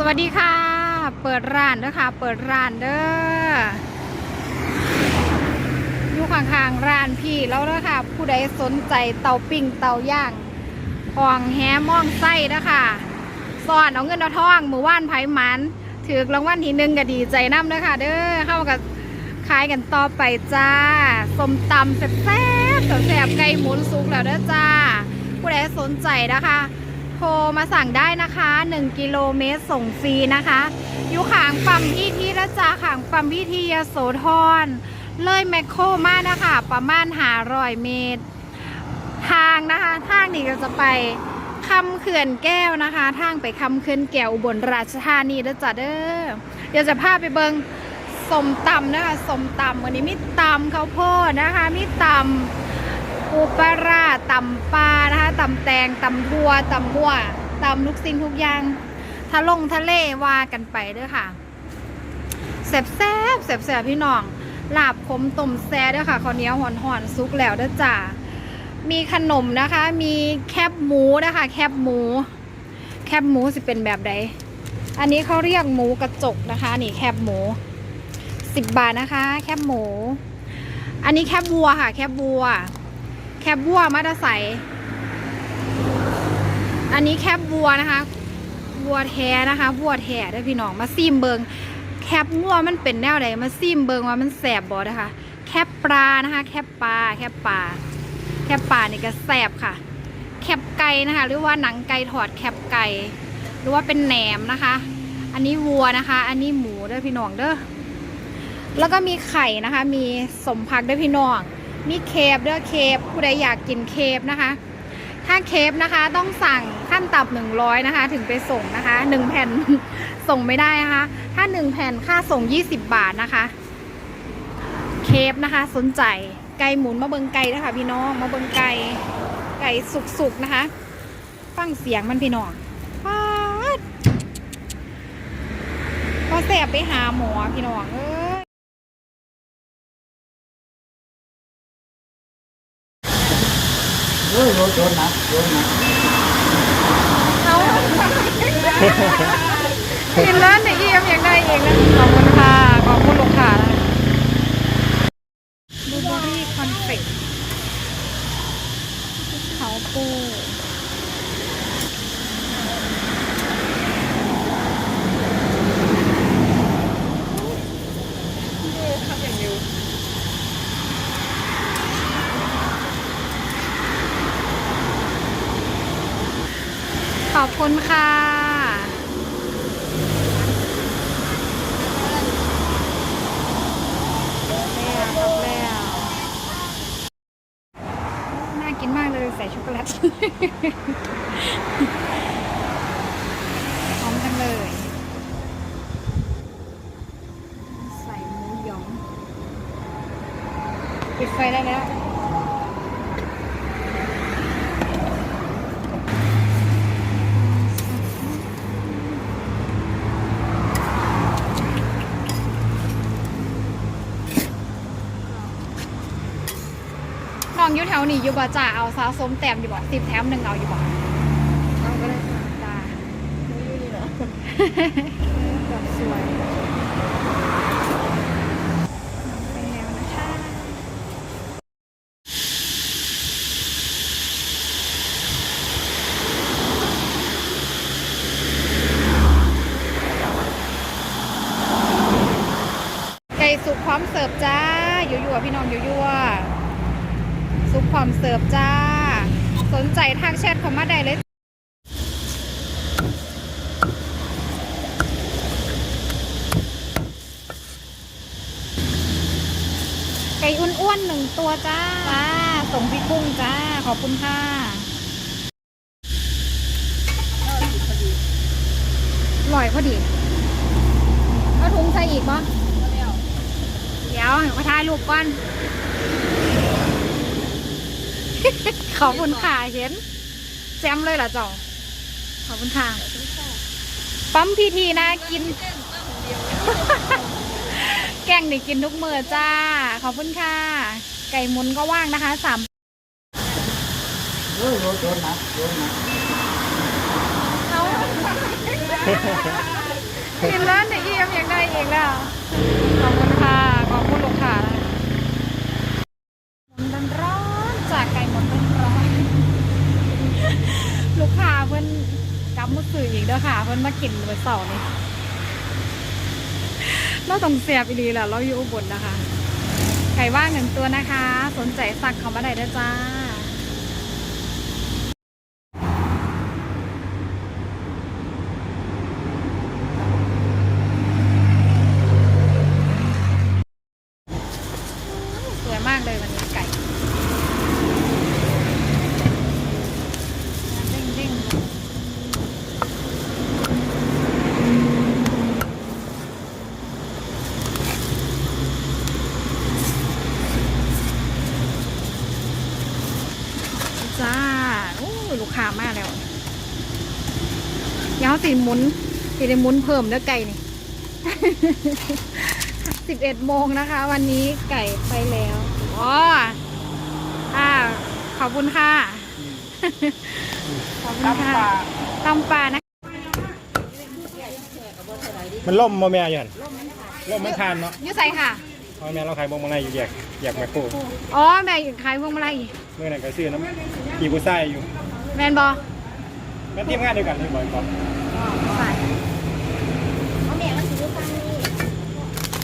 สวัสดีค่ะ เปิดร้านเด้อค่ะ เปิดร้านเด้ออยู่ข้างๆร้านพี่แล้วเด้อค่ะ ผู้ใดสนใจเตาปิ้งเตาย่างหองแฮมองไส้เด้อค่ะสอนเอาเงินเอาทองมือว่านไผ่มันถือรางวัลที่หนึ่งก็ดีใจน้ำเด้อค่ะ เด้อเข้ากับขายกันต่อไปจ้าสมตำแซ่บแซ่บไก่หมุนสุกแล้วเด้อจ้า ผู้ใดสนใจนะคะ โทรมาสั่งได้นะคะ 1 กิโลเมตรส่งฟรีนะคะ อยู่ขางปั๊มพี่ที่ละจาขางปั๊มพี่ที่ยโสธรเลยแมคโครมานะคะ ประมาณหาร้อยเมตร ทางนะคะ ทางนี้ก็จะไปคำเขื่อนแก้วนะคะ ทางไปคำเขื่อนแก้วอุบลราชธานีนะจ๊ะเด้อเดี๋ยวจะพาไปเบิงสมตำนะคะสมตำวันนี้มีตำข้าวโพดนะคะมีตำ ปูปลาร้าตำปลานะคะตำแตงตำทั่วตำมั่วตำลูกสิ่งทุกอย่างทะลงทะเลว่ากันไปเด้อค่ะแสบแซบแสบแสบพี่น้องลาบขมต้มแซ่ด้อค่ะข้าวเหนียวหอนหอนๆซุกแล้วเด้อจ้ามีขนมนะคะ มีแคบหมูนะคะ แคบหมู แคบหมูสิเป็นแบบใด อันนี้เขาเรียกหมูกระจกนะคะ นี่แคบหมูสิบบาทนะคะ แคบหมู อันนี้แคบวัวค่ะ แคบวัว บวัวมาตาใสอันนี้แคบวัวนะคะ วัวแท้นะคะ วัวแท้ได้พี่น้องมาซีมเบิงแคบงัวมันเป็นแนวใดมาซีมเบิงว่ามันแสบบ่นะคะ แคบปลานะคะ แคบปลา แคบปลา แคบปลานี่ก็แสบค่ะ แคบไก่นะคะ หรือว่าหนังไก่ถอดแคบไก่ หรือว่าเป็นแหนมนะคะ อันนี้วัวนะคะ อันนี้หมูเด้พี่น้องเด้อ แล้วก็มีไข่นะคะ มีสมพักด้วยพี่น้อง มีเคฟด้วยเคฟผู้ใดอยากกินเคฟนะคะ ถ้าเคฟนะคะต้องสั่งขั้นต่ำหนึ่งร้อยนะคะ ถึงไปส่งนะคะหนึ่งแผ่นส่งไม่ได้นะคะ ถ้าหนึ่งแผ่นค่าส่งยี่สิบบาทนะคะ เคฟนะคะ สนใจไก่หมุนมาเบิงไก่นะคะพี่น้องมาเบิงไก่ไก่สุกๆนะคะ ฟังเสียงมันพี่น้องป๊าดพอแสบไปหาหมอพี่น้องเอ้ย โอ้ยโยนโยนนะโยนนะเอากินแล้วเนี่ยเยี่ยมอย่างใดเองนะขอบคุณค่ะขอบคุณลูกค้าบลูเบอรี่คอนเฟกเขาปู ขอบคุณค่ะแล้วครับแล้วน่ากินมากเลยใส่ช็อกโกแลตหอมจังเลยใส่หมูหยองปิดไฟได้แล้ว น้ องอยู่แถวนี้อยู่บ่จ่าเอาสาวสมแต้มอยู่บ่สิบแถมหนึ่งเอาอยู่บ่เอาก็ได้ค่ะจ้าไม่อยู่นี่เหรอแบบสวยไปแล้วนะคะไก่สุกพร้อมเสิร์ฟจ้ายั่วๆพี่น้องยั่วๆ สุกพร้อมเสิร์ฟจ้า สนใจทางแชทเข้ามาได้เลยไก่อ้วนๆหนึ่งตัวจ้าจ้าส่งพี่กุ้งจ้า ขอบคุณค่ะอร่อยพอดีเอาถุงใส่อีกปะเดี๋ยวให้เขาถ่ายรูปก่อน ขอบคุณค่ะเห็น แจมเลยเหรอเจ้าขอบคุณค่ะปั๊มพีทีนะกิน แกงนี่กินทุกมื้อจ้า ขอบคุณค่ะ ไก่หมุนก็ว่างนะคะสามโอ้ยโยนโยนนะโยนนะเอากินแล้วเนี่ยเอี่ยมอย่างได้อีกแล้ว ขอบคุณค่ะ ขอบคุณลูกค้าหมุนร้อนๆจากไก่หมุนร้อนๆลูกค้าเพิ่นกลับมาซื้ออีก เพิ่นมากินมื้อเสองนี่เราต้องเสียบอีดีแหละเราอยู่อุบลนะคะไก่ว่างหนึ่งตัวนะคะ สนใจสั่งเขามาได้ด้จ้า สวยมากเลยวันนี้ไก่เด้งเด้งจ้าโอ้ย ลูกค้ามากแล้วเดี๋ยวสีหมุนสีได้หมุนเพิ่มเด้อไก่นี่สิบเอ็ดโมงนะคะ วันนี้ไก่ไปแล้วอ๋ออ่าขอบคุณค่ะขอบคุณค่ะตำปลานะมันล่มมาแม่อยันล่มมันทานเนาะอยูใส่ค่ะพ่อแม่เราขายบงมาไงอยู่แยกแยกแมคโครอ๋อแม่อยู่ขายพวงมาลัยเมื่อนั้นก็ซื้อน้ำกีบุไส้อยู่ แมนบอแม่นทีมงานเดียวกันที่บ่อยก่อนใส่เอาแม่มันสิอยู่ฟังนี้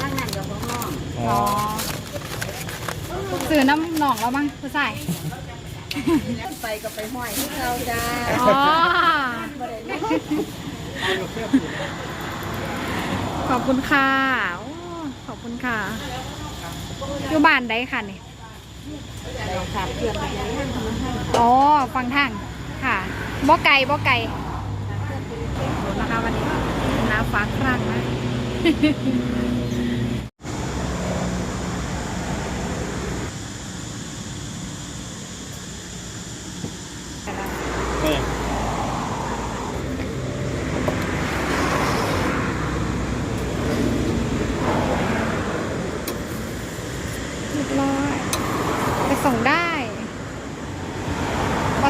ฟังนั่นกับพ่อห้องอ๋อ๋ออสื่อน้ำหนองแล้วมั้งผู้ใส่ไปก็ไปห้อยที่เขาจ้าอ๋อขอบคุณค่ะโอ้ขอบคุณค่ะอยู่บ้านใดค่ะนี่เราขาดเพื่อนไปยังท่านทำมันให้อ๋อ ฟังทาง ค่ะบ่ไก่บ่ไก่นะคะวันนี้น้ำฟ้าครั่งนะ นี่ เรียบร้อย ไปส่งได้พอแ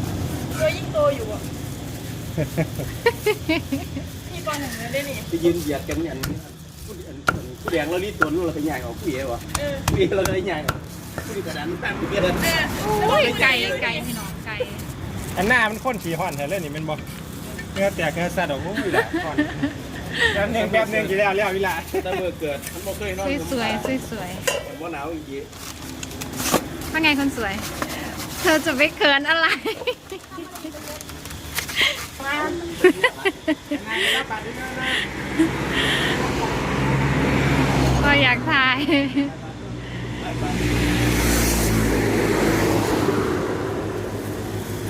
ไปยืนเหยียดกันอย่างผู้ผู้แดงเรารีดตัวนู้นเราไปใหญ่ของผู้เอ๋วะผู้เอ๋เราเลยใหญ่ผู้ดีกระดานแป๊บเดียวอุ้ยไก่ไก่พี่น้องไก่อันหน้ามันข้นขี่ห่อนแถวเล่นนี่แมันบ่เนื้อแตกเนื้อสัตว์ออกอุ้ยแหละห่อนแป๊บหนึงแป๊บหนึงกี่แล้วแล้ววิละถ้าเมื่อเกิดมันบ่เคยนอนสวยสวยสวยสวยมันว่าหนาวอีกทีๆว่าไงคนสวย เธอจะไปเขินอะไร ก็อยากถ่าย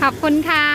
ขอบคุณค่ะ